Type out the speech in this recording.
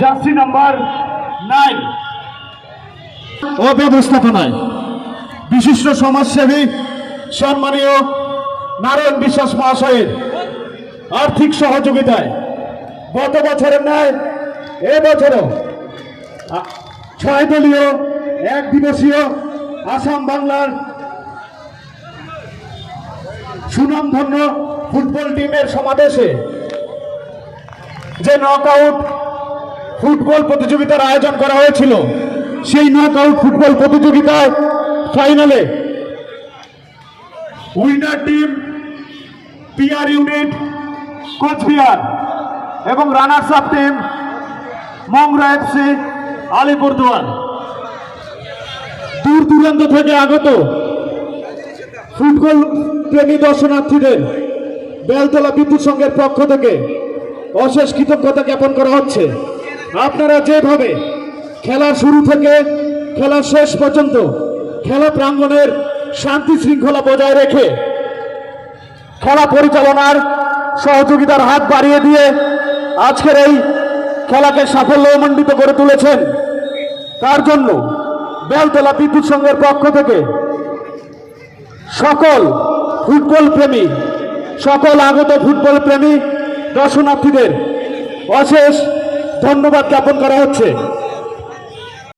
Jersey number nine. অব্যবস্থাপনায় বিশিষ্ট সমাজসেবী, সম্মানীয় নারায়ণ বিশ্বাস মহাশয়ের আর্থিক সহযোগিতায় গত বছরের ন্যায় এবছরও ছয় দলীয়, এক দিবসীয় আসাম বাংলার সুনামধন্য ফুটবল টিমের সমাবেশে যে নকআউট ফুটবল প্রতিযোগিতার আয়োজন করা হয়েছিল। সেই নকআউট ফুটবল প্রতিযোগিতায় ফাইনালে winner team PR unit Cooch Behar এবং runners up team Mongra FC Alipurduar দূর দূরান্ত থেকে আগত ফুটবল প্রেমী দর্শনার্থীদের বেলতলা বিদ্যুৎ সংঘের পক্ষ থেকে অশেষ কৃতজ্ঞতা জ্ঞাপন করা হচ্ছে। আপনারা যেভাবে খেলার শুরু থেকে খেলার শেষ পর্যন্ত খেলা প্রাঙ্গণের শান্তি শৃঙ্খলা বজায় রেখে খেলা পরিচালনার সহযোগিতার হাত বাড়িয়ে দিয়ে আজকের এই খেলাকে সাফল্যমণ্ডিত করে তুলেছেন। তার জন্য বেলতলা বিদ্যুৎ সংঘের পক্ষ থেকে সকল ফুটবল প্রেমী, সকল আগত ফুটবল প্রেমী, দর্শনার্থীদের অশেষ ধন্যবাদ জ্ঞাপন করা হচ্ছে।